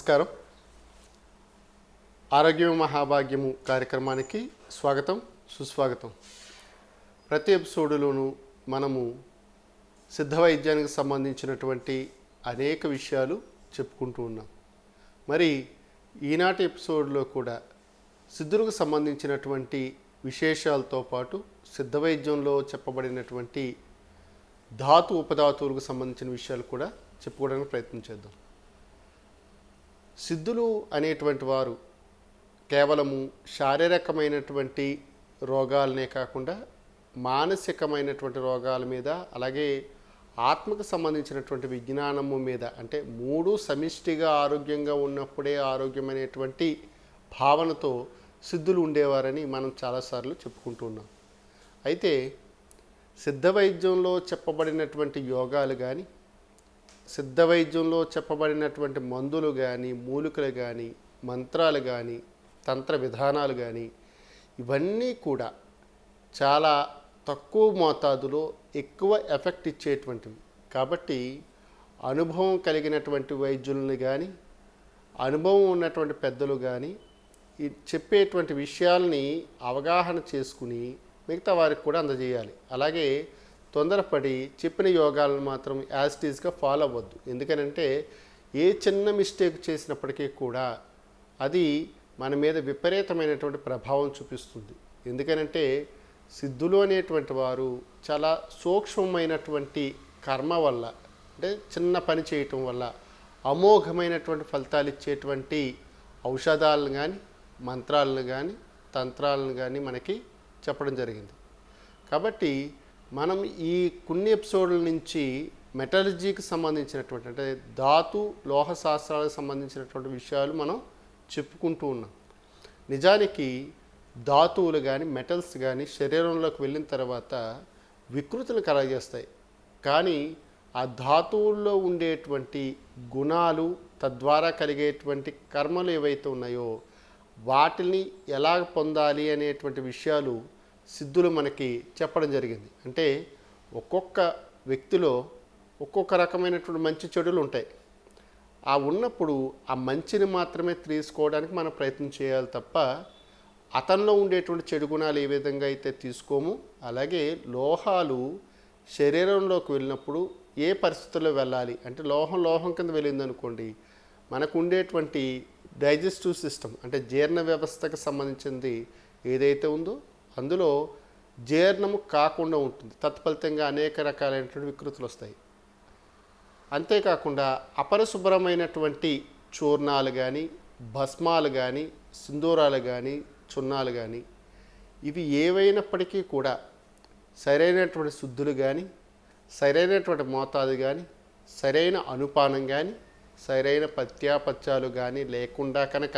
నమస్కారం. ఆరోగ్యం మహాభాగ్యము కార్యక్రమానికి స్వాగతం సుస్వాగతం. ప్రతి ఎపిసోడులోనూ మనము సిద్ధ వైద్యానికి సంబంధించినటువంటి అనేక విషయాలు చెప్పుకుంటూ ఉన్నాం. మరి ఈనాటి ఎపిసోడ్లో కూడా సిద్ధులకు సంబంధించినటువంటి విశేషాలతో పాటు సిద్ధ వైద్యంలో చెప్పబడినటువంటి ధాతు ఉపధాతువులకు సంబంధించిన విషయాలు కూడా చెప్పుకోవడానికి ప్రయత్నం చేద్దాం. సిద్ధులు అనేటువంటి వారు కేవలము శారీరకమైనటువంటి రోగాలనే కాకుండా మానసికమైనటువంటి రోగాల మీద అలాగే ఆత్మకు సంబంధించినటువంటి విజ్ఞానము మీద అంటే మూడు సమిష్టిగా ఆరోగ్యంగా ఉన్నప్పుడే ఆరోగ్యమైనటువంటి భావనతో సిద్ధులు ఉండేవారని మనం చాలాసార్లు చెప్పుకుంటున్నాం అయితే సిద్ధ వైద్యంలో చెప్పబడినటువంటి యోగాలు కానీ సిద్ధ వైద్యంలో చెప్పబడినటువంటి మందులు కానీ మూలికలు కానీ మంత్రాలు కానీ తంత్ర విధానాలు కానీ ఇవన్నీ కూడా చాలా తక్కువ మోతాదులో ఎక్కువ ఎఫెక్ట్ ఇచ్చేటువంటివి. కాబట్టి అనుభవం కలిగినటువంటి వైద్యులను కానీ అనుభవం ఉన్నటువంటి పెద్దలు కానీ చెప్పేటువంటి విషయాల్ని అవగాహన చేసుకుని మిగతా వారికి కూడా అందజేయాలి. అలాగే తొందరపడి చెప్పిన యోగాలను మాత్రం యాజిటీజ్గా ఫాలో అవ్వద్దు. ఎందుకనంటే ఏ చిన్న మిస్టేక్ చేసినప్పటికీ కూడా అది మన మీద విపరీతమైనటువంటి ప్రభావం చూపిస్తుంది. ఎందుకనంటే సిద్ధులు అనేటువంటి వారు చాలా సూక్ష్మమైనటువంటి కర్మ వల్ల అంటే చిన్న పని చేయటం వల్ల అమోఘమైనటువంటి ఫలితాలు ఇచ్చేటువంటి ఔషధాలను కానీ మంత్రాలను కానీ తంత్రాలను కానీ మనకి చెప్పడం జరిగింది. కాబట్టి మనం ఈ కొన్ని ఎపిసోడ్ల నుంచి మెటలజీకి సంబంధించినటువంటి అంటే ధాతు లోహ శాస్త్రాలకు సంబంధించినటువంటి విషయాలు మనం చెప్పుకుంటూ ఉన్నాం. నిజానికి ధాతువులు కానీ మెటల్స్ కానీ శరీరంలోకి వెళ్ళిన తర్వాత వికృతులు కలగజేస్తాయి. కానీ ఆ ధాతువుల్లో ఉండేటువంటి గుణాలు తద్వారా కలిగేటువంటి కర్మలు ఏవైతే ఉన్నాయో వాటిని ఎలా పొందాలి అనేటువంటి విషయాలు సిద్ధులు మనకి చెప్పడం జరిగింది. అంటే ఒక్కొక్క వ్యక్తిలో ఒక్కొక్క రకమైనటువంటి మంచి చెడులు ఉంటాయి. ఆ ఉన్నప్పుడు ఆ మంచిని మాత్రమే తీసుకోవడానికి మనం ప్రయత్నం చేయాలి తప్ప అతనిలో ఉండేటువంటి చెడు గుణాలు ఏ విధంగా అయితే తీసుకోము అలాగే లోహాలు శరీరంలోకి వెళ్ళినప్పుడు ఏ పరిస్థితుల్లో వెళ్ళాలి? అంటే లోహం లోహం కింద వెళ్ళింది అనుకోండి మనకు ఉండేటువంటి డైజెస్టివ్ సిస్టమ్ అంటే జీర్ణ వ్యవస్థకు సంబంధించింది ఏదైతే ఉందో అందులో జీర్ణము కాకుండా ఉంటుంది. తత్ఫలితంగా అనేక రకాలైనటువంటి వికృతులు వస్తాయి. అంతేకాకుండా అపరిశుభ్రమైనటువంటి చూర్ణాలు కానీ భస్మాలు కానీ సింధూరాలు కానీ చున్నాలు కానీ ఇవి ఏవైనప్పటికీ కూడా సరైనటువంటి శుద్ధులు కానీ సరైనటువంటి మోతాదు కానీ సరైన అనుపానం కానీ సరైన పత్యాపత్యాలు కానీ లేకుండా కనుక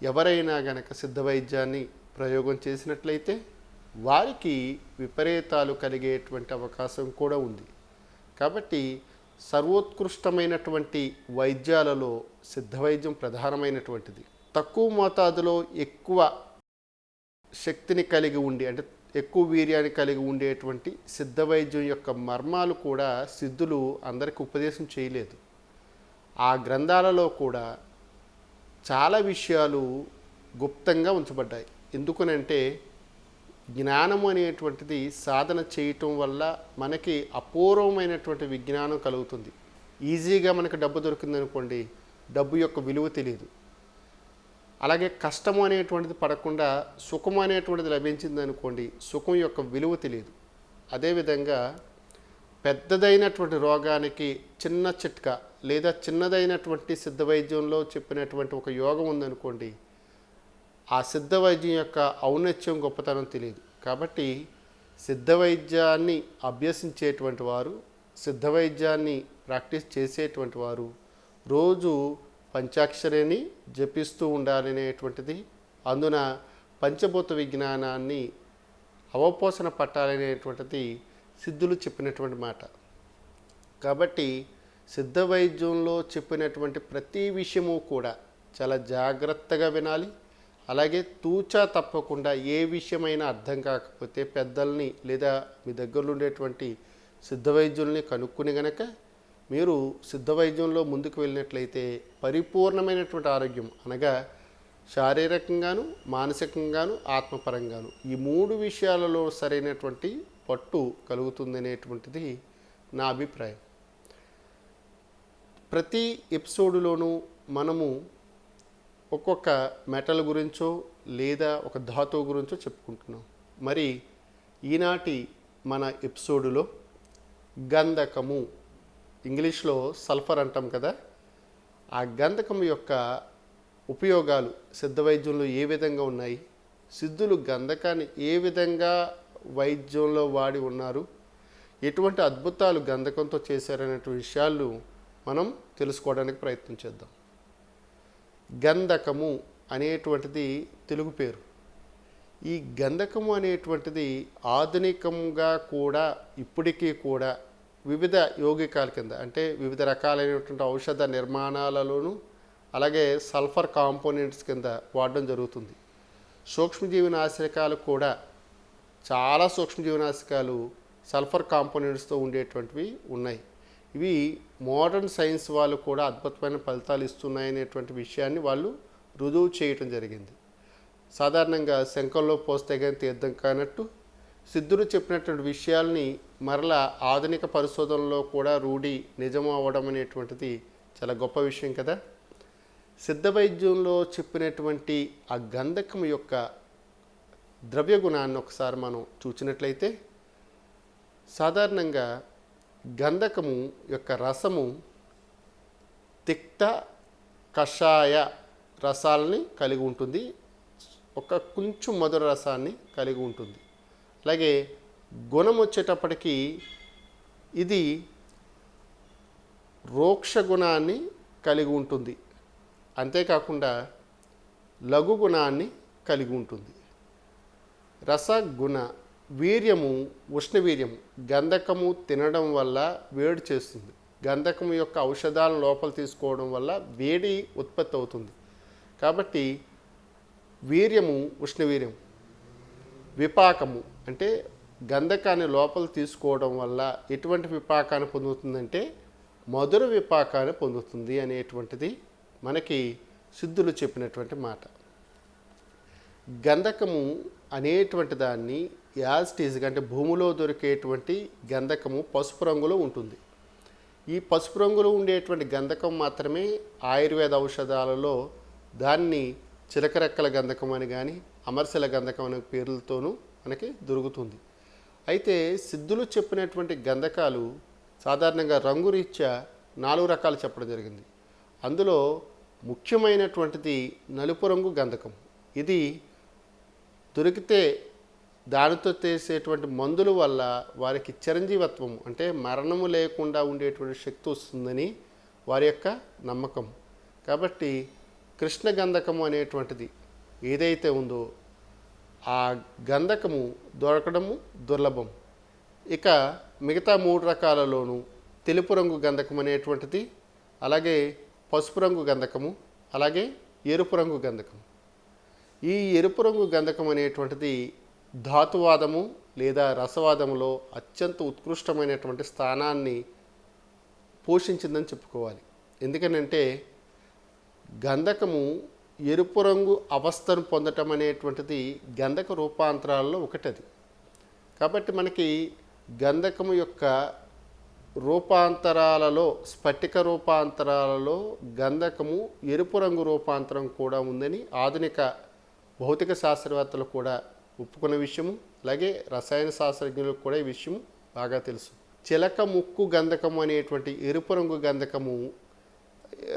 ఎవరైనా గనక సిద్ధ వైద్యాన్ని ప్రయోగం చేసినట్లయితే వారికి విపరీతాలు కలిగేటువంటి అవకాశం కూడా ఉంది. కాబట్టి సర్వోత్కృష్టమైనటువంటి వైద్యాలలో సిద్ధ వైద్యం ప్రధానమైనటువంటిది. తక్కువ మోతాదులో ఎక్కువ శక్తిని కలిగి ఉండి అంటే ఎక్కువ వీర్యాన్ని కలిగి ఉండేటువంటి సిద్ధ వైద్యం యొక్క మర్మాలు కూడా సిద్ధులు అందరికి ఉపదేశం చేయలేదు. ఆ గ్రంథాలలో కూడా చాలా విషయాలు గుప్తంగా ఉంచబడ్డాయి. ఎందుకనంటే జ్ఞానం అనేటువంటిది సాధన చేయటం వల్ల మనకి అపూర్వమైనటువంటి విజ్ఞానం కలుగుతుంది. ఈజీగా మనకి డబ్బు దొరికింది అనుకోండి డబ్బు యొక్క విలువ తెలియదు. అలాగే కష్టము అనేటువంటిది పడకుండా సుఖం అనేటువంటిది లభించింది అనుకోండి సుఖం యొక్క విలువ తెలియదు. అదేవిధంగా పెద్దదైనటువంటి రోగానికి చిన్న చిట్కా లేదా చిన్నదైనటువంటి సిద్ధ వైద్యంలో చెప్పినటువంటి ఒక యోగం ఉందనుకోండి ఆ సిద్ధ వైద్యం యొక్క ఔన్నత్యం గొప్పతనం తెలియదు. కాబట్టి సిద్ధ వైద్యాన్ని అభ్యసించేటువంటి వారు సిద్ధ వైద్యాన్ని ప్రాక్టీస్ చేసేటువంటి వారు రోజు పంచాక్షరిని జపిస్తూ ఉండాలనేటువంటిది. అందున పంచభూత విజ్ఞానాన్ని అవపోసన పట్టాలనేటువంటిది సిద్ధులు చెప్పినటువంటి మాట. కాబట్టి సిద్ధ వైద్యంలో చెప్పినటువంటి ప్రతి విషయము కూడా చాలా జాగ్రత్తగా వినాలి. అలాగే తూచా తప్పకుండా ఏ విషయమైనా అర్థం కాకపోతే పెద్దల్ని లేదా మీ దగ్గరలో ఉండేటువంటి సిద్ధ వైద్యుల్ని కనుక్కుని గనక మీరు సిద్ధ వైద్యంలో ముందుకు వెళ్ళినట్లయితే పరిపూర్ణమైనటువంటి ఆరోగ్యం అనగా శారీరకంగాను మానసికంగాను ఆత్మపరంగాను ఈ మూడు విషయాలలో సరైనటువంటి పట్టు కలుగుతుందనేటువంటిది నా అభిప్రాయం. ప్రతి ఎపిసోడులోనూ మనము ఒక్కొక్క మెటల్ గురించో లేదా ఒక ధాతువు గురించో చెప్పుకుంటున్నాం. మరి ఈనాటి మన ఎపిసోడులో గంధకము ఇంగ్లీష్లో సల్ఫర్ అంటాం కదా ఆ గంధకం యొక్క ఉపయోగాలు సిద్ధ వైద్యంలో ఏ విధంగా ఉన్నాయి? సిద్ధులు గంధకాన్ని ఏ విధంగా వైద్యంలో వాడి ఉన్నారు? ఎటువంటి అద్భుతాలు గంధకంతో చేశారనే విషయాలు మనం తెలుసుకోవడానికి ప్రయత్నం చేద్దాం. గంధకము అనేటువంటిది తెలుగు పేరు. ఈ గంధకము అనేటువంటిది ఆధునికంగా కూడా ఇప్పటికీ కూడా వివిధ యోగికాల కింద అంటే వివిధ రకాలైనటువంటి ఔషధ నిర్మాణాలలోనూ అలాగే సల్ఫర్ కాంపోనెంట్స్ కింద వాడడం జరుగుతుంది. సూక్ష్మజీవనాశకాలు కూడా చాలా సూక్ష్మజీవి నాశకాలు సల్ఫర్ కాంపోనెంట్స్తో ఉండేటువంటివి ఉన్నాయి. ఇవి మోడర్న్ సైన్స్ వాళ్ళు కూడా అద్భుతమైన ఫలితాలు ఇస్తున్నాయనేటువంటి విషయాన్ని వాళ్ళు రుజువు చేయటం జరిగింది. సాధారణంగా శంఖంలో పోస్తే కానీ తీర్థం కానట్టు సిద్ధుడు చెప్పినటువంటి విషయాల్ని మరలా ఆధునిక పరిశోధనలో కూడా రూఢి నిజం అవ్వడం అనేటువంటిది చాలా గొప్ప విషయం కదా. సిద్ధ వైద్యంలో చెప్పినటువంటి ఆ గంధకం యొక్క ద్రవ్య గుణాన్ని ఒకసారి మనం చూసినట్లయితే సాధారణంగా గంధకము యొక్క రసము తిక్త కషాయ రసాలని కలిగి ఉంటుంది. ఒక కొంచెం మధుర రసాన్ని కలిగి ఉంటుంది. అలాగే గుణం వచ్చేటప్పటికి ఇది రోక్ష గుణాన్ని కలిగి ఉంటుంది. అంతేకాకుండా లఘు గుణాన్ని కలిగి ఉంటుంది. రస గుణ వీర్యము ఉష్ణవీర్యము గంధకము తినడం వల్ల వేడి చేస్తుంది. గంధకము యొక్క ఔషధాలను లోపల తీసుకోవడం వల్ల వేడి ఉత్పత్తి అవుతుంది. కాబట్టి వీర్యము ఉష్ణవీర్యం విపాకము అంటే గంధకాన్ని లోపల తీసుకోవడం వల్ల ఎటువంటి విపాకాన్ని పొందుతుందంటే మధుర విపాకాన్ని పొందుతుంది అనేటువంటిది మనకి సిద్ధులు చెప్పినటువంటి మాట. గంధకము అనేటువంటి దాన్ని యాజ్టీజ్గా అంటే భూమిలో దొరికేటువంటి గంధకము పసుపు రంగులో ఉంటుంది. ఈ పసుపు రంగులో ఉండేటువంటి గంధకం మాత్రమే ఆయుర్వేద ఔషధాలలో దాన్ని చిలకరెక్కల గంధకం అని కానీ అమర్శల గంధకం అనే పేర్లతోనూ మనకి దొరుకుతుంది. అయితే సిద్ధులు చెప్పినటువంటి గంధకాలు సాధారణంగా రంగురీత్యా నాలుగు రకాలు చెప్పడం జరిగింది. అందులో ముఖ్యమైనటువంటిది నలుపు రంగు గంధకం. ఇది దొరికితే దానితో చేసేటువంటి మందుల వల్ల వారికి చిరంజీవత్వం అంటే మరణము లేకుండా ఉండేటువంటి శక్తి వస్తుందని వారి యొక్క నమ్మకం. కాబట్టి కృష్ణ గంధకము అనేటువంటిది ఏదైతే ఉందో ఆ గంధకము దొరకడము దుర్లభం. ఇక మిగతా మూడు రకాలలోనూ తెలుపు రంగు గంధకం అనేటువంటిది అలాగే పసుపు రంగు గంధకము అలాగే ఎరుపు రంగు గంధకం ఈ ఎరుపు రంగు గంధకం అనేటువంటిది ధాతువాదము లేదా రసవాదములో అత్యంత ఉత్కృష్టమైనటువంటి స్థానాన్ని పోషించిందని చెప్పుకోవాలి. ఎందుకనంటే గంధకము ఎరుపు రంగు అవస్థను పొందటం అనేటువంటిది గంధక రూపాంతరాల్లో ఒకటది. కాబట్టి మనకి గంధకము యొక్క రూపాంతరాలలో స్ఫటిక రూపాంతరాలలో గంధకము ఎరుపు రంగు రూపాంతరం కూడా ఉందని ఆధునిక భౌతిక శాస్త్రవేత్తలు కూడా ఒప్పుకున్న విషయము అలాగే రసాయన శాస్త్రజ్ఞులకు కూడా ఈ విషయం బాగా తెలుసు. చిలక ముక్కు గంధకము అనేటువంటి ఎరుపు రంగు గంధకము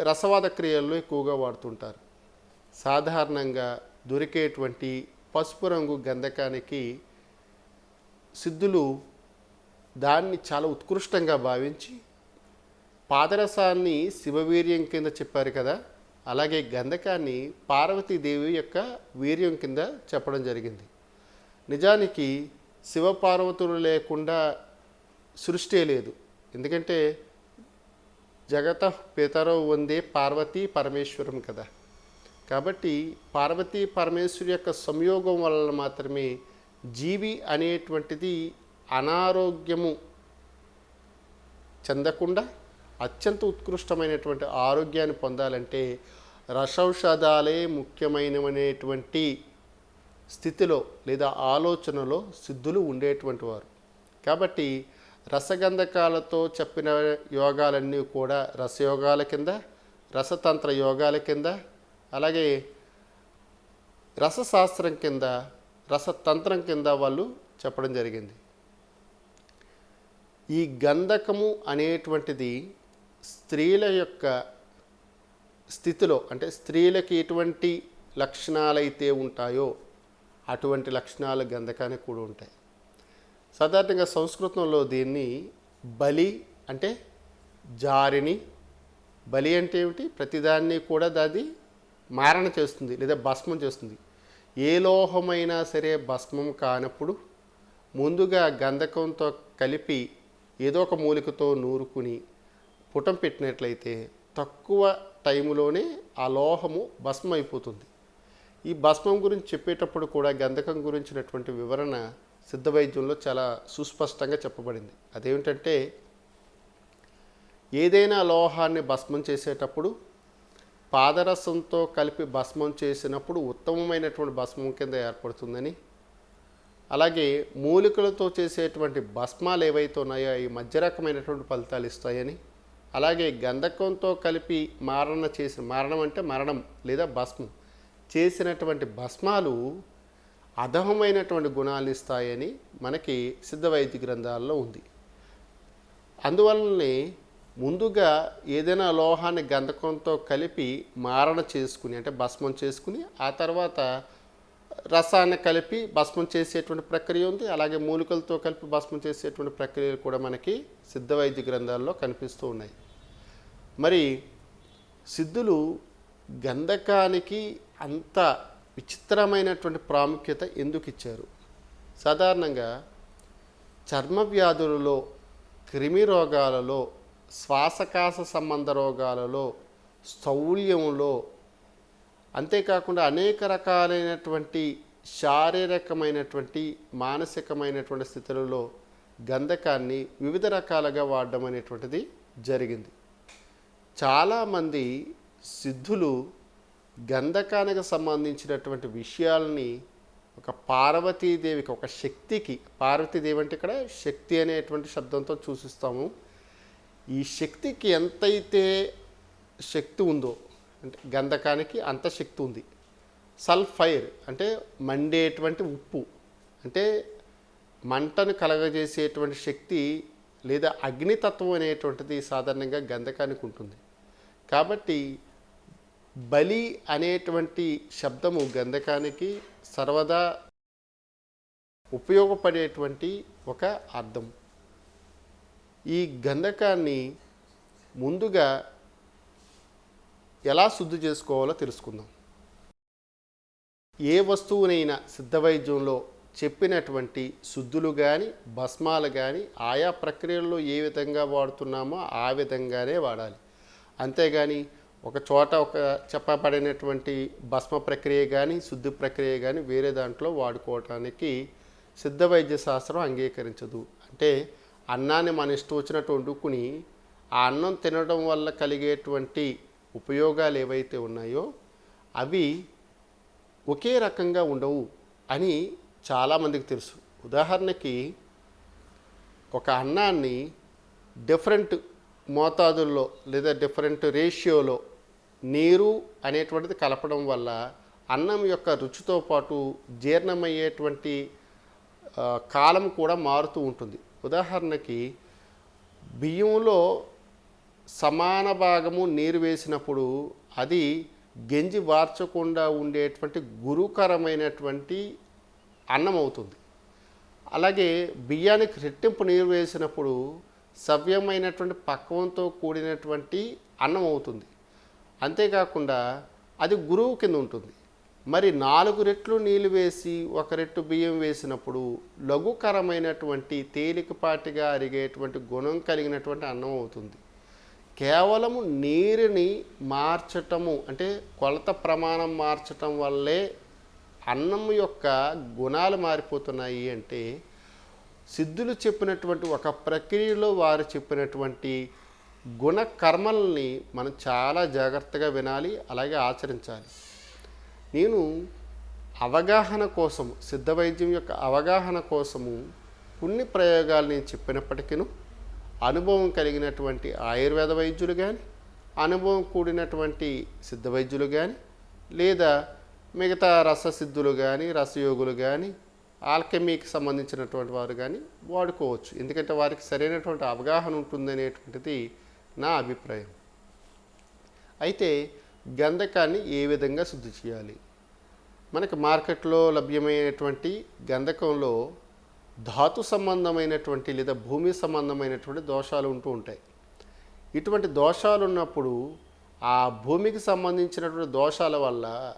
రసవాద క్రియల్లో ఎక్కువగా వాడుతుంటారు. సాధారణంగా దొరికేటువంటి పసుపు రంగు గంధకానికి సిద్ధులు దాన్ని చాలా ఉత్కృష్టంగా భావించి పాదరసాన్ని శివవీర్యం కింద చెప్పారు కదా అలాగే గంధకాన్ని పార్వతీదేవి యొక్క వీర్యం కింద చెప్పడం జరిగింది. నిజానికి శివపార్వతులు లేకుండా సృష్టి లేదు. ఎందుకంటే జగత పితరో వందే పార్వతీ పరమేశ్వరం కదా. కాబట్టి పార్వతీ పరమేశ్వరు యొక్క సంయోగం వలన మాత్రమే జీవి అనేటువంటిది అనారోగ్యము చెందకుండా అత్యంత ఉత్కృష్టమైనటువంటి ఆరోగ్యాన్ని పొందాలంటే రసౌషధాలే ముఖ్యమైనవనేటువంటి స్థితిలో లేదా ఆలోచనలో సిద్ధులు ఉండేటువంటి వారు. కాబట్టి రసగంధకాలతో చెప్పిన యోగాలన్నీ కూడా రసయోగాల కింద రసతంత్ర యోగాల కింద అలాగే రసశాస్త్రం కింద రసతంత్రం కింద వాళ్ళు చెప్పడం జరిగింది. ఈ గంధకము అనేటువంటిది స్త్రీల యొక్క స్థితిలో అంటే స్త్రీలకు ఎటువంటి లక్షణాలైతే ఉంటాయో అటువంటి లక్షణాలు గంధకానికి కూడా ఉంటాయి. సాధారణంగా సంస్కృతంలో దీన్ని బలి అంటే జారిని బలి అంటే ఏమిటి? ప్రతిదాన్ని కూడా దాది మారణ చేస్తుంది లేదా భస్మం చేస్తుంది. ఏ లోహమైనా సరే భస్మం కానప్పుడు ముందుగా గంధకంతో కలిపి ఏదో ఒక మూలికతో నూరుకుని పుటం పెట్టినట్లయితే తక్కువ టైంలోనే ఆ లోహము భస్మం అయిపోతుంది ఈ భస్మం గురించి చెప్పేటప్పుడు కూడా గంధకం గురించినటువంటి వివరణ సిద్ధ వైద్యంలో చాలా సుస్పష్టంగా చెప్పబడింది. అదేమిటంటే ఏదైనా లోహాన్ని భస్మం చేసేటప్పుడు పాదరసంతో కలిపి భస్మం చేసినప్పుడు ఉత్తమమైనటువంటి భస్మం కింద ఏర్పడుతుందని అలాగే మూలికలతో చేసేటువంటి భస్మాలు ఏవైతే ఉన్నాయో అవి మధ్య రకమైనటువంటి ఫలితాలు ఇస్తాయని అలాగే గంధకంతో కలిపి మారణ చేసిన మరణం అంటే మరణం లేదా భస్మం. చేసినటువంటి భస్మాలు అధమమైనటువంటి గుణాలు ఇస్తాయని మనకి సిద్ధవైద్య గ్రంథాల్లో ఉంది. అందువలనే ముందుగా ఏదైనా లోహాన్ని గంధకంతో కలిపి మారణ చేసుకుని అంటే భస్మం చేసుకుని ఆ తర్వాత రసాన్ని కలిపి భస్మం చేసేటువంటి ప్రక్రియ ఉంది. అలాగే మూలికలతో కలిపి భస్మం చేసేటువంటి ప్రక్రియలు కూడా మనకి సిద్ధ వైద్య గ్రంథాల్లో కనిపిస్తూ ఉన్నాయి. మరి సిద్ధులు గంధకానికి అంత విచిత్రమైనటువంటి ప్రాముఖ్యత ఎందుకు ఇచ్చారు? సాధారణంగా చర్మ వ్యాధులలో క్రిమి రోగాలలో శ్వాసకాశ సంబంధ రోగాలలో స్థౌల్యంలో అంతేకాకుండా అనేక రకాలైనటువంటి శారీరకమైనటువంటి మానసికమైనటువంటి స్థితులలో గంధకాన్ని వివిధ రకాలుగా వాడడం అనేటువంటిది జరిగింది. చాలామంది సిద్ధులు గంధకానికి సంబంధించినటువంటి విషయాలని ఒక పార్వతీదేవికి ఒక శక్తికి పార్వతీదేవి అంటే ఇక్కడ శక్తి అనేటువంటి శబ్దంతో చూసిస్తాము. ఈ శక్తికి ఎంతైతే శక్తి ఉందో అంటే గంధకానికి అంత శక్తి ఉంది. సల్ఫైర్ అంటే మండేటువంటి ఉప్పు అంటే మంటను కలగజేసేటువంటి శక్తి లేదా అగ్నితత్వం అనేటువంటిది సాధారణంగా గంధకానికి ఉంటుంది. కాబట్టి బలి అనేటువంటి శబ్దము గంధకానికి సర్వదా ఉపయోగపడేటువంటి ఒక అర్థం. ఈ గంధకాన్ని ముందుగా ఎలా శుద్ధి చేసుకోవాలో తెలుసుకుందాం. ఏ వస్తువునైనా సిద్ధ వైద్యంలో చెప్పినటువంటి శుద్ధులు కానీ భస్మాలు కానీ ఆయా ప్రక్రియల్లో ఏ విధంగా వాడుతున్నామో ఆ విధంగానే వాడాలి. అంతేగాని ఒక చోట ఒక చెప్పబడినటువంటి భస్మ ప్రక్రియ కానీ శుద్ధి ప్రక్రియ కానీ వేరే దాంట్లో వాడుకోవటానికి సిద్ధ వైద్య శాస్త్రం అంగీకరించదు. అంటే అన్నాన్ని మన ఇష్టం వచ్చినట్టు వండుకుని ఆ అన్నం తినడం వల్ల కలిగేటువంటి ఉపయోగాలు ఏవైతే ఉన్నాయో అవి ఒకే రకంగా ఉండవు అని చాలామందికి తెలుసు. ఉదాహరణకి ఒక అన్నాన్ని డిఫరెంట్ మోతాదుల్లో లేదా డిఫరెంట్ రేషియోలో నీరు అనేటువంటిది కలపడం వల్ల అన్నం యొక్క రుచితో పాటు జీర్ణమయ్యేటువంటి కాలం కూడా మారుతూ ఉంటుంది. ఉదాహరణకి బియ్యంలో సమాన భాగము నీరు వేసినప్పుడు అది గెంజి వార్చకుండా ఉండేటువంటి గురుకరమైనటువంటి అన్నం అవుతుంది. అలాగే బియ్యానికి రెట్టింపు నీరు వేసినప్పుడు సవ్యమైనటువంటి పక్వంతో కూడినటువంటి అన్నం అవుతుంది. అంతేకాకుండా అది గురువు కింద ఉంటుంది. మరి నాలుగు రెట్లు నీళ్ళు వేసి ఒక రెట్టు బియ్యం వేసినప్పుడు లఘుకరమైనటువంటి తేలికపాటిగా అరిగేటువంటి గుణం కలిగినటువంటి అన్నం అవుతుంది. కేవలము నీరుని మార్చటము అంటే కొలత ప్రమాణం మార్చటం వల్లే అన్నం యొక్క గుణాలు మారిపోతున్నాయి అంటే సిద్ధులు చెప్పినటువంటి ఒక ప్రక్రియలో వారు చెప్పినటువంటి గుణకర్మల్ని మనం చాలా జాగ్రత్తగా వినాలి అలాగే ఆచరించాలి. నేను అవగాహన కోసము సిద్ధ వైద్యం యొక్క అవగాహన కోసము కొన్ని ప్రయోగాలు నేను చెప్పినప్పటికీ అనుభవం కలిగినటువంటి ఆయుర్వేద వైద్యులు కానీ అనుభవం కూడినటువంటి సిద్ధ వైద్యులు కానీ లేదా మిగతా రససిద్ధులు కానీ రసయోగులు కానీ ఆల్కెమీకి సంబంధించినటువంటి వారు కానీ వాడుకోవచ్చు. ఎందుకంటే వారికి సరైనటువంటి అవగాహన ఉంటుందనేటువంటిది నా అభిప్రాయం. అయితే గంధకాన్ని ఏ విధంగా శుద్ధి చేయాలి? మనకి మార్కెట్లో లభ్యమైనటువంటి గంధకంలో ధాతు సంబంధమైనటువంటి లేదా భూమి సంబంధమైనటువంటి దోషాలు ఉంటూ ఉంటాయి. ఇటువంటి దోషాలు ఉన్నప్పుడు ఆ భూమికి సంబంధించినటువంటి దోషాల వల్ల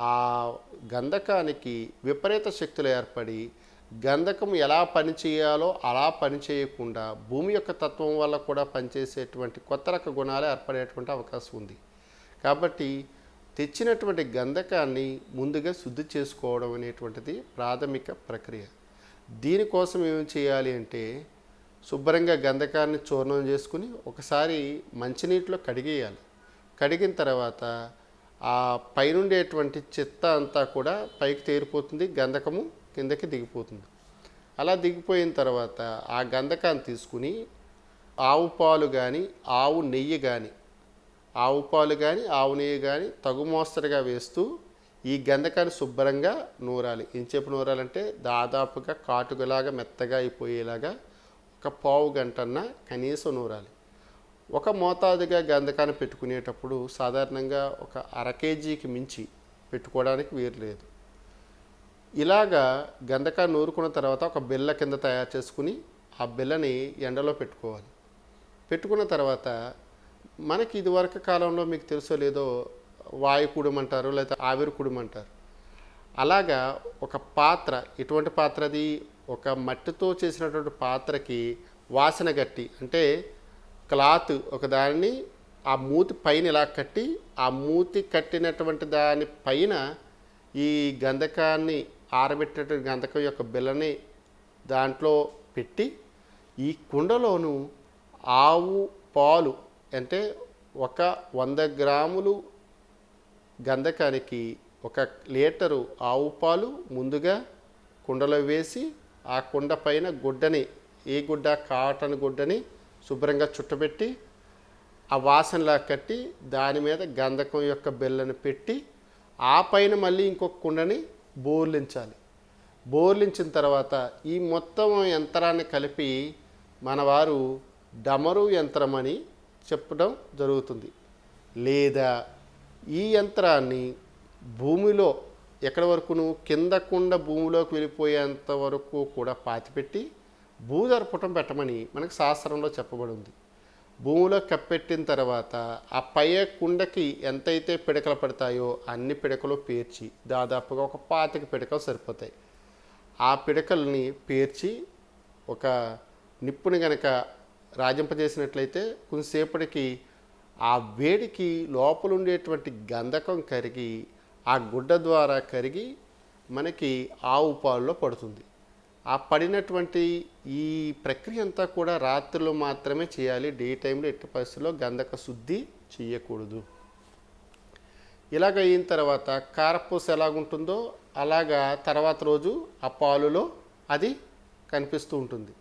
ఆ గంధకానికి విపరీత శక్తులు ఏర్పడి గంధకం ఎలా పనిచేయాలో అలా పనిచేయకుండా భూమి యొక్క తత్వం వల్ల కూడా పనిచేసేటువంటి కొత్త రక గుణాలు ఏర్పడేటువంటి అవకాశం ఉంది. కాబట్టి తెచ్చినటువంటి గంధకాన్ని ముందుగా శుద్ధి చేసుకోవడం అనేటువంటిది ప్రాథమిక ప్రక్రియ. దీనికోసం ఏం చేయాలి అంటే శుభ్రంగా గంధకాన్ని చూర్ణం చేసుకుని ఒకసారి మంచినీటిలో కడిగేయాలి. కడిగిన తర్వాత ఆ పైనుండేటువంటి చెత్త అంతా కూడా పైకి తేరిపోతుంది. గంధకము కిందకి దిగిపోతుంది. అలా దిగిపోయిన తర్వాత ఆ గంధకాన్ని తీసుకుని ఆవు పాలు కానీ ఆవు నెయ్యి కానీ ఆవు పాలు కానీ ఆవు నెయ్యి కానీ తగు మోస్తరుగా వేస్తూ ఈ గంధకాన్ని శుభ్రంగా నూరాలి. ఇంచేపు నూరాలంటే దాదాపుగా కాటుకలాగా మెత్తగా అయిపోయేలాగా ఒక పావు గంటన్నా కనీసం నూరాలి. ఒక మోతాదుగా గంధకాన్ని పెట్టుకునేటప్పుడు సాధారణంగా ఒక అర కేజీకి మించి పెట్టుకోవడానికి వీరు లేదు. ఇలాగా గంధకాన్ని నూరుకున్న తర్వాత ఒక బెల్ల కింద తయారు చేసుకుని ఆ బెల్లని ఎండలో పెట్టుకోవాలి. పెట్టుకున్న తర్వాత మనకి ఇదివరకు కాలంలో మీకు తెలుసో లేదో వాయుకుడమంటారు లేదా ఆవిరి కుడుమంటారు. అలాగా ఒక పాత్ర ఎటువంటి పాత్రది ఒక మట్టితో చేసినటువంటి పాత్రకి వాసన గట్టి అంటే క్లాత్ ఒక దానిని ఆ మూతి పైన ఇలా కట్టి ఆ మూతి కట్టినటువంటి దాని పైన ఈ గంధకాన్ని ఆరబెట్టినటువంటి గంధకం యొక్క బిల్లని దాంట్లో పెట్టి ఈ కుండలోను ఆవు పాలు అంటే ఒక వంద గ్రాములు గంధకానికి ఒక లీటరు ఆవు పాలు ముందుగా కుండలో వేసి ఆ కుండ పైన గుడ్డని ఏ గుడ్డ కాటన్ గుడ్డని శుభ్రంగా చుట్టబెట్టి ఆ వాసనలా కట్టి దాని మీద గంధకం యొక్క బిల్లను పెట్టి ఆ పైన మళ్ళీ ఇంకొక కుండని బోర్లించాలి. బోర్లించిన తర్వాత ఈ మొత్తం యంత్రాన్ని కలిపి మనవారు డమరు యంత్రం అని చెప్పడం జరుగుతుంది. లేదా ఈ యంత్రాన్ని భూమిలో ఎక్కడి వరకును కిందకుండ భూమిలోకి వెళ్ళిపోయేంత వరకు కూడా పాతిపెట్టి భూదర్పటం పెట్టమని మనకు శాస్త్రంలో చెప్పబడి ఉంది. భూమిలో కప్పెట్టిన తర్వాత ఆ పై కుండకి ఎంతైతే పిడకలు పడతాయో అన్ని పిడకలు పేర్చి దాదాపుగా ఒక పాతిక పిడకలు సరిపోతాయి. ఆ పిడకల్ని పేర్చి ఒక నిప్పుని గనక రాజింపజేసినట్లయితే కొంతసేపటికి ఆ వేడికి లోపల ఉండేటువంటి గంధకం కరిగి ఆ గుడ్డ ద్వారా కరిగి మనకి ఆవు పాలలో పడుతుంది. ఆ పడినటువంటి ఈ ప్రక్రియ అంతా కూడా రాత్రిలో మాత్రమే చేయాలి. డే టైంలో ఎట్టి పరిస్థితుల్లో గంధక శుద్ధి చేయకూడదు. ఇలాగ అయిన తర్వాత కారపూస ఎలాగుంటుందో అలాగా తర్వాత రోజు ఆ పాలులో అది కనిపిస్తూ ఉంటుంది.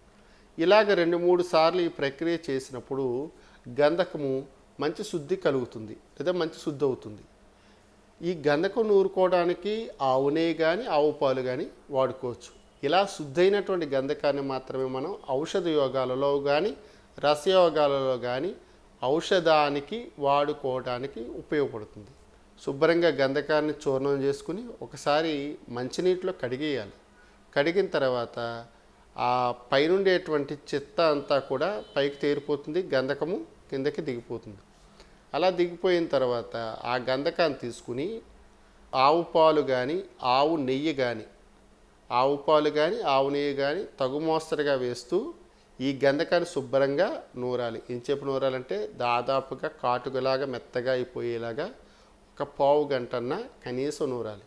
ఇలాగ రెండు మూడు సార్లు ఈ ప్రక్రియ చేసినప్పుడు గంధకము మంచి శుద్ధి కలుగుతుంది లేదా మంచి శుద్ధి అవుతుంది. ఈ గంధకం నూరుకోవడానికి ఆవు నెయ్యి కానీ ఆవు పాలు కానీ వాడుకోవచ్చు. ఇలా శుద్ధైనటువంటి గంధకాన్ని మాత్రమే మనం ఔషధ యోగాలలో కానీ రసయోగాలలో కానీ ఔషధానికి వాడుకోవడానికి ఉపయోగపడుతుంది. శుభ్రంగా గంధకాన్ని చూర్ణం చేసుకుని ఒకసారి మంచినీటిలో కడిగేయాలి. కడిగిన తర్వాత ఆ పైనుండేటువంటి చెత్త అంతా కూడా పైకి తేరిపోతుంది గంధకము కిందకి దిగిపోతుంది. అలా దిగిపోయిన తర్వాత ఆ గంధకాన్ని తీసుకుని ఆవు పాలు కానీ ఆవు నెయ్యి కానీ ఆవు పాలు కానీ ఆవు నెయ్యి కానీ తగు మోస్తరుగా వేస్తూ ఈ గంధకాన్ని శుభ్రంగా నూరాలి. ఇంచేపు నూరాలంటే దాదాపుగా కాటుకలాగా మెత్తగా అయిపోయేలాగా ఒక పావు గంటన్న కనీసం నూరాలి.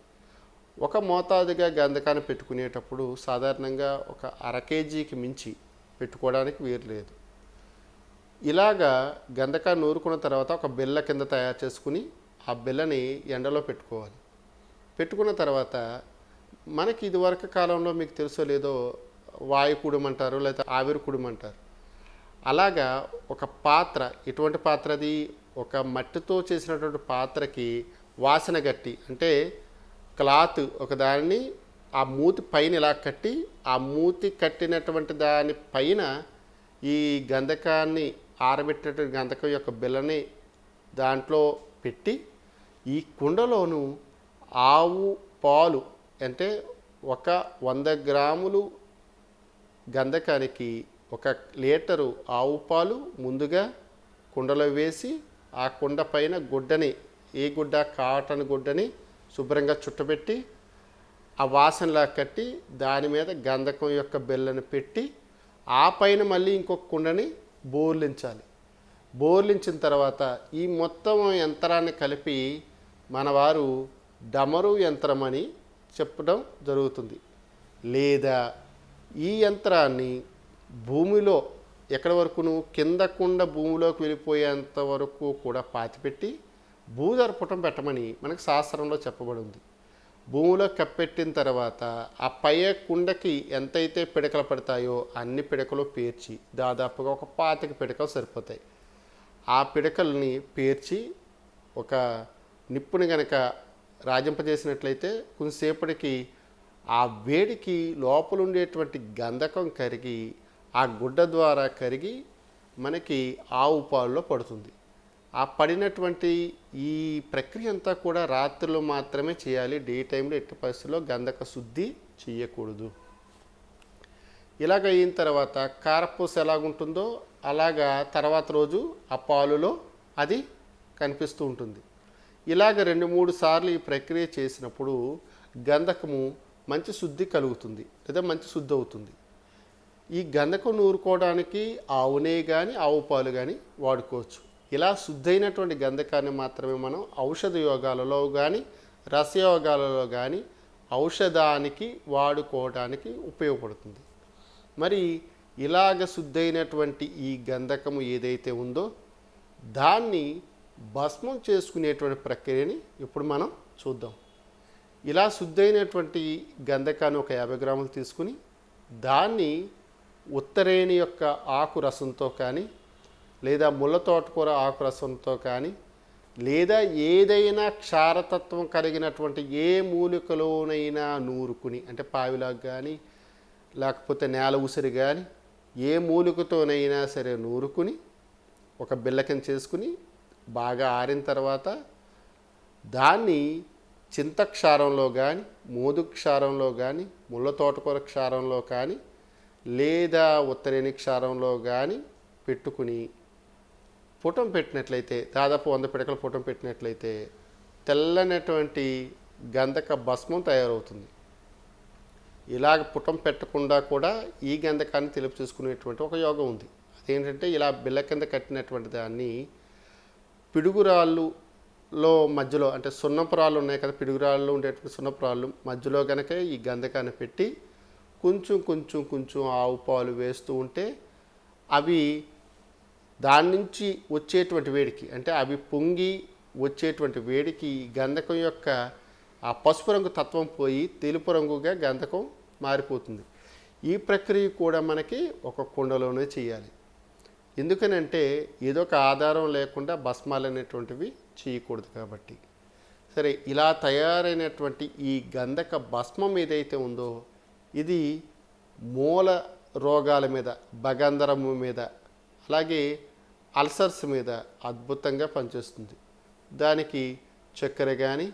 ఒక మోతాదుగా గంధకాన్ని పెట్టుకునేటప్పుడు సాధారణంగా ఒక అర కేజీకి మించి పెట్టుకోవడానికి వీలు లేదు. ఇలాగా గంధకాన్ని నూరుకున్న తర్వాత ఒక బిళ్ళ కింద తయారు చేసుకుని ఆ బిల్లని ఎండలో పెట్టుకోవాలి. పెట్టుకున్న తర్వాత మనకి ఇదివరకు కాలంలో మీకు తెలుసో లేదో వాయు అంటారు లేదా ఆవిరి కుడుం అంటారు అలాగా ఒక పాత్ర ఎటువంటి పాత్ర అది ఒక మట్టితో చేసినటువంటి పాత్రకి వాసన గట్టి అంటే క్లాత్ ఒక దాన్ని ఆ మూతి పైన ఇలా కట్టి ఆ మూతి కట్టినటువంటి దాని పైన ఈ గంధకాన్ని ఆరబెట్టినటువంటి గంధకం యొక్క బిల్లని దాంట్లో పెట్టి ఈ కుండలోను ఆవు పాలు అంటే ఒక వంద గ్రాములు గంధకానికి ఒక లీటరు ఆవు పాలు ముందుగా కుండలో వేసి ఆ కుండ పైన గుడ్డని ఏ గుడ్డ కాటన్ గుడ్డని శుభ్రంగా చుట్టబెట్టి ఆ వాసనలా కట్టి దాని మీద గంధకం యొక్క బెల్లను పెట్టి ఆ పైన మళ్ళీ ఇంకొక కుండని బోర్లించాలి. బోర్లించిన తర్వాత ఈ మొత్తం యంత్రాన్ని కలిపి మనవారు డమరు యంత్రం అని చెప్పడం జరుగుతుంది. లేదా ఈ యంత్రాన్ని భూమిలో ఎక్కడి వరకును కింద కుండ భూమిలోకి వెళ్ళిపోయేంత వరకు కూడా పాతిపెట్టి భూదర్పటం పెట్టమని మనకు శాస్త్రంలో చెప్పబడింది. భూమిలో కప్పెట్టిన తర్వాత ఆ పై కుండకి ఎంతైతే పిడకలు పడతాయో అన్ని పిడకలు పేర్చి దాదాపుగా ఒక పాతిక పిడకలు సరిపోతాయి. ఆ పిడకల్ని పేర్చి ఒక నిప్పుని గనక రాజింపజేసినట్లయితే కొంతసేపటికి ఆ వేడికి లోపల ఉండేటువంటి గంధకం కరిగి ఆ గుడ్డ ద్వారా కరిగి మనకి ఆవు పాలలో పడుతుంది. ఆ పడినటువంటి ఈ ప్రక్రియ అంతా కూడా రాత్రిలో మాత్రమే చేయాలి. డే టైంలో ఎట్టి పరిస్థితుల్లో గంధక శుద్ధి చేయకూడదు ఇలాగ అయిన తర్వాత కారపూస ఎలాగుంటుందో అలాగా తర్వాత రోజు ఆ పాలులో అది కనిపిస్తూ ఉంటుంది. ఇలాగ రెండు మూడు సార్లు ఈ ప్రక్రియ చేసినప్పుడు గంధకము మంచి శుద్ధి కలుగుతుంది లేదా మంచి శుద్ధి అవుతుంది. ఈ గంధకం నూరుకోవడానికి ఆవునే కానీ ఆవు పాలు కానీ వాడుకోవచ్చు. ఇలా శుద్ధైనటువంటి గంధకాన్ని మాత్రమే మనం ఔషధ యోగాలలో కానీ రసయోగాలలో కానీ ఔషధానికి వాడుకోవడానికి ఉపయోగపడుతుంది. మరి ఇలాగ శుద్ధైనటువంటి ఈ గంధకము ఏదైతే ఉందో దాన్ని భస్మం చేసుకునేటువంటి ప్రక్రియని ఇప్పుడు మనం చూద్దాం. ఇలా శుద్ధైనటువంటి గంధకాన్ని ఒక యాభై గ్రాములు తీసుకుని దాన్ని ఉత్తరేణి యొక్క ఆకు రసంతో కానీ లేదా ముళ్ళ తోటకూర ఆకు రసంతో కానీ లేదా ఏదైనా క్షారతత్వం కలిగినటువంటి ఏ మూలికలోనైనా నూరుకుని అంటే పావిలాకు కానీ లేకపోతే నేల ఉసిరి కానీ ఏ మూలికతోనైనా సరే నూరుకుని ఒక బిల్లకం చేసుకుని బాగా ఆరిన తర్వాత దాన్ని చింతక్షారంలో కానీ మోదు క్షారంలో కానీ ముళ్ళ తోటకూర క్షారంలో కానీ లేదా ఉత్తరేణి క్షారంలో కానీ పెట్టుకుని పుటం పెట్టినట్లయితే దాదాపు వంద పిడకల పుటం పెట్టినట్లయితే తెల్లనటువంటి గంధక భస్మం తయారవుతుంది. ఇలాగ పుటం పెట్టకుండా కూడా ఈ గంధకాన్ని తెలుపు చేసుకునేటువంటి ఒక యోగం ఉంది. అదేంటంటే ఇలా బిల్ల కింద కట్టినటువంటి దాన్ని పిడుగురాళ్ళులో మధ్యలో అంటే సున్నపురాళ్ళు ఉన్నాయి కదా పిడుగురాళ్ళు ఉండేటువంటి సున్నపురాళ్ళు మధ్యలో కనుక ఈ గంధకాన్ని పెట్టి కొంచెం కొంచెం కొంచెం ఆవు పాలు వేస్తూ ఉంటే అవి దాని నుంచి వచ్చేటువంటి వేడికి అంటే అవి పొంగి వచ్చేటువంటి వేడికి గంధకం యొక్క ఆ పసుపు రంగు తత్వం పోయి తెలుపు రంగుగా గంధకం మారిపోతుంది. ఈ ప్రక్రియ కూడా మనకి ఒక కుండలోనే చేయాలి. ఎందుకనంటే ఏదో ఒక ఆధారం లేకుండా భస్మాలు అనేటువంటివి చేయకూడదు కాబట్టి. సరే ఇలా తయారైనటువంటి ఈ గంధక భస్మం ఏదైతే ఉందో ఇది మూల రోగాల మీద బగంధరము మీద అలాగే అల్సర్స్ మీద అద్భుతంగా పనిచేస్తుంది. దానికి చక్కెర కానీ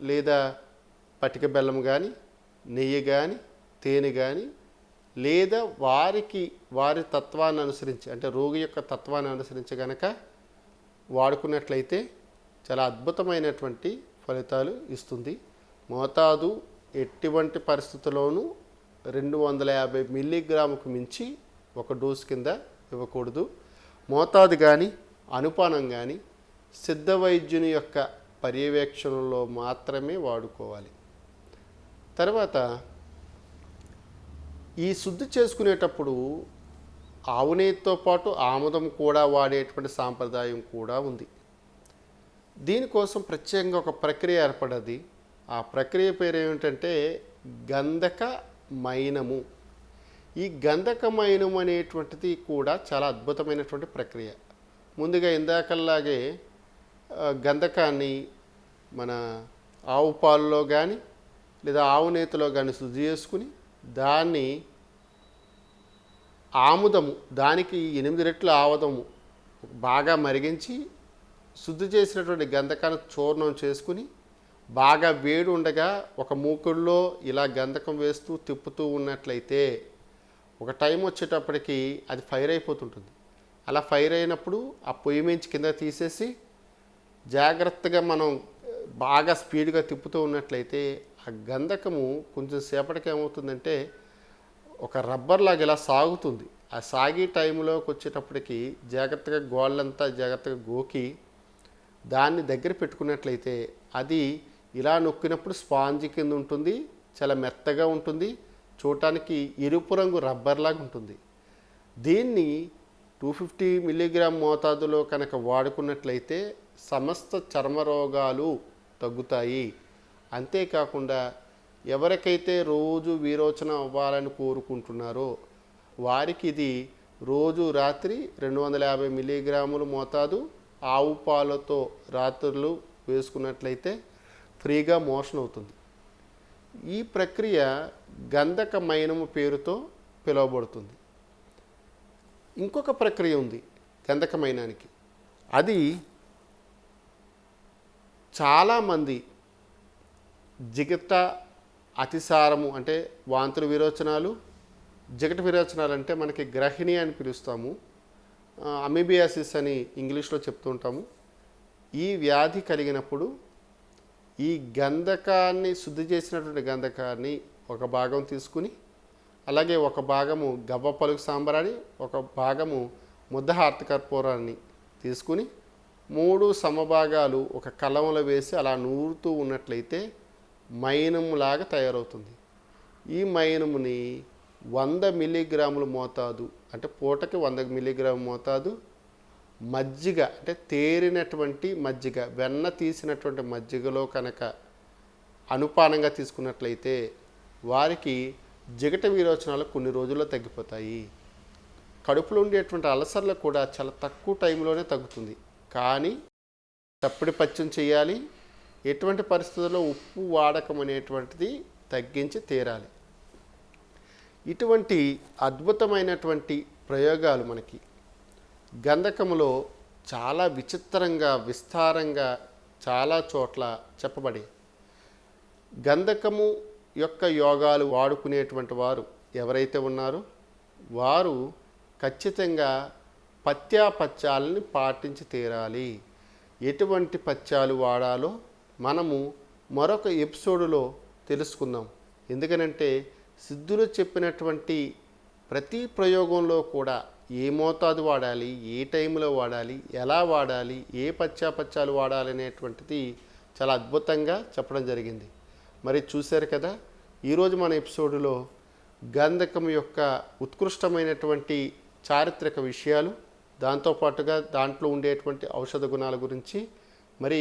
లేదా పటిక బెల్లం కానీ నెయ్యి కానీ తేనె కానీ లేదా వారికి వారి తత్వాన్ని అనుసరించి అంటే రోగి యొక్క తత్వాన్ని అనుసరించి కనుక వాడుకున్నట్లయితే చాలా అద్భుతమైనటువంటి ఫలితాలు ఇస్తుంది. మోతాదు ఎటువంటి పరిస్థితుల్లోనూ రెండు వందల యాభై మిల్లీగ్రాముకు మించి ఒక డోస్ కింద ఇవ్వకూడదు. మోతాదు కానీ అనుపానం కానీ సిద్ధ వైద్యుని యొక్క పర్యవేక్షణలో మాత్రమే వాడుకోవాలి. తర్వాత ఈ శుద్ధి చేసుకునేటప్పుడు ఆవు పాటు ఆముదం కూడా వాడేటువంటి సాంప్రదాయం కూడా ఉంది. దీనికోసం ప్రత్యేకంగా ఒక ప్రక్రియ ఏర్పడది. ఆ ప్రక్రియ పేరు ఏమిటంటే గంధక మైనము. ఈ గంధక మైనం అనేటువంటిది కూడా చాలా అద్భుతమైనటువంటి ప్రక్రియ. ముందుగా ఇందాకల్లాగే గంధకాన్ని మన ఆవు పాలలో కానీ లేదా ఆవు నేతిలో కానీ శుద్ధి చేసుకుని దాన్ని ఆముదము దానికి ఎనిమిది రెట్లు ఆముదము బాగా మరిగించి శుద్ధి చేసినటువంటి గంధకాన్ని చూర్ణం చేసుకుని బాగా వేడి ఉండగా ఒక మూకుడులో ఇలా గంధకం వేస్తూ తిప్పుతూ ఉన్నట్లయితే ఒక టైం వచ్చేటప్పటికి అది ఫైర్ అయిపోతుంటుంది. అలా ఫైర్ అయినప్పుడు ఆ పొయ్యి మించి కింద తీసేసి జాగ్రత్తగా మనం బాగా స్పీడ్గా తిప్పుతూ ఉన్నట్లయితే ఆ గంధకము కొంచెం సేపటికి ఏమవుతుందంటే ఒక రబ్బర్ లాగా ఇలా సాగుతుంది. ఆ సాగే టైంలోకి వచ్చేటప్పటికి జాగ్రత్తగా గోళ్ళంతా జాగ్రత్తగా గోకి దాన్ని దగ్గర పెట్టుకున్నట్లయితే అది ఇలా నొక్కినప్పుడు స్పాంజ్ కింద ఉంటుంది చాలా మెత్తగా ఉంటుంది చూడటానికి ఎరుపు రంగు రబ్బర్ లాగా ఉంటుంది. దీన్ని టూ ఫిఫ్టీ మిల్లీగ్రామ్ మోతాదులో కనుక వాడుకున్నట్లయితే సమస్త చర్మ రోగాలు తగ్గుతాయి. అంతేకాకుండా ఎవరికైతే రోజు విరోచన అవ్వాలని కోరుకుంటున్నారో వారికి ఇది రోజు రాత్రి రెండు వందల యాభై మిల్లీగ్రాములు మోతాదు ఆవు పాలతో రాత్రులు వేసుకున్నట్లయితే ఫ్రీగా మోషన్ అవుతుంది. ఈ ప్రక్రియ గంధక మైనము పేరుతో పిలువబడుతుంది. ఇంకొక ప్రక్రియ ఉంది గంధకమైనానికి అది చాలామంది జిగట అతిసారము అంటే వాంతుల విరోచనాలు జిగట విరోచనాలు అంటే మనకి గ్రహిణి అని పిలుస్తాము. అమీబియాసిస్ అని ఇంగ్లీష్లో చెప్తుంటాము ఈ వ్యాధి కలిగినప్పుడు ఈ గంధకాన్ని శుద్ధి చేసినటువంటి గంధకాన్ని ఒక భాగం తీసుకుని అలాగే ఒక భాగము గవ్వ పలుకు సాంబరాన్ని ఒక భాగము ముద్ద హార్తకర్పూరాన్ని తీసుకుని మూడు సమభాగాలు ఒక కలంలో వేసి అలా నూరుతూ ఉన్నట్లయితే మైనములాగా తయారవుతుంది. ఈ మైనముని వంద మిల్లీగ్రాముల మోతాదు అంటే పూటకి వంద మిల్లీగ్రాము మోతాదు మజ్జిగ అంటే తేరినటువంటి మజ్జిగ వెన్న తీసినటువంటి మజ్జిగలో కనుక అనుపానంగా తీసుకున్నట్లయితే వారికి జిగట విరోచనాలు కొన్ని రోజుల్లో తగ్గిపోతాయి. కడుపులో ఉండేటువంటి అలసర్లు కూడా చాలా తక్కువ టైంలోనే తగ్గుతుంది. కానీ తప్పిడి పచ్చం చేయాలి ఎటువంటి పరిస్థితుల్లో ఉప్పు వాడకం అనేటువంటిది తగ్గించి తీరాలి. ఇటువంటి అద్భుతమైనటువంటి ప్రయోగాలు మనకి గంధకములో చాలా విచిత్రంగా విస్తారంగా చాలా చోట్ల చెప్పబడి గంధకము యొక్క యోగాలు వాడుకునేటువంటి వారు ఎవరైతే ఉన్నారో వారు ఖచ్చితంగా పత్యాపత్యాలని పాటించి తీరాలి. ఎటువంటి పత్యాలు వాడాలో మనము మరొక ఎపిసోడ్లో తెలుసుకుందాం. ఎందుకనంటే సిద్ధులు చెప్పినటువంటి ప్రతి ప్రయోగంలో కూడా ఏ మోతాదు వాడాలి ఏ టైంలో వాడాలి ఎలా వాడాలి ఏ పచ్చాపచ్చాలు వాడాలి అనేటువంటిది చాలా అద్భుతంగా చెప్పడం జరిగింది. మరి చూశారు కదా ఈరోజు మన ఎపిసోడ్లో గంధకం యొక్క ఉత్కృష్టమైనటువంటి చారిత్రక విషయాలు దాంతోపాటుగా దాంట్లో ఉండేటువంటి ఔషధ గుణాల గురించి మరి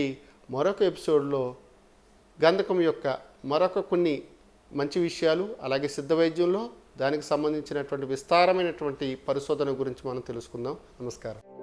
మరొక ఎపిసోడ్లో గంధకం యొక్క మరొక కొన్ని మంచి విషయాలు అలాగే సిద్ధ వైద్యంలో దానికి సంబంధించినటువంటి విస్తారమైనటువంటి పరిశోధన గురించి మనం తెలుసుకుందాం. నమస్కారం.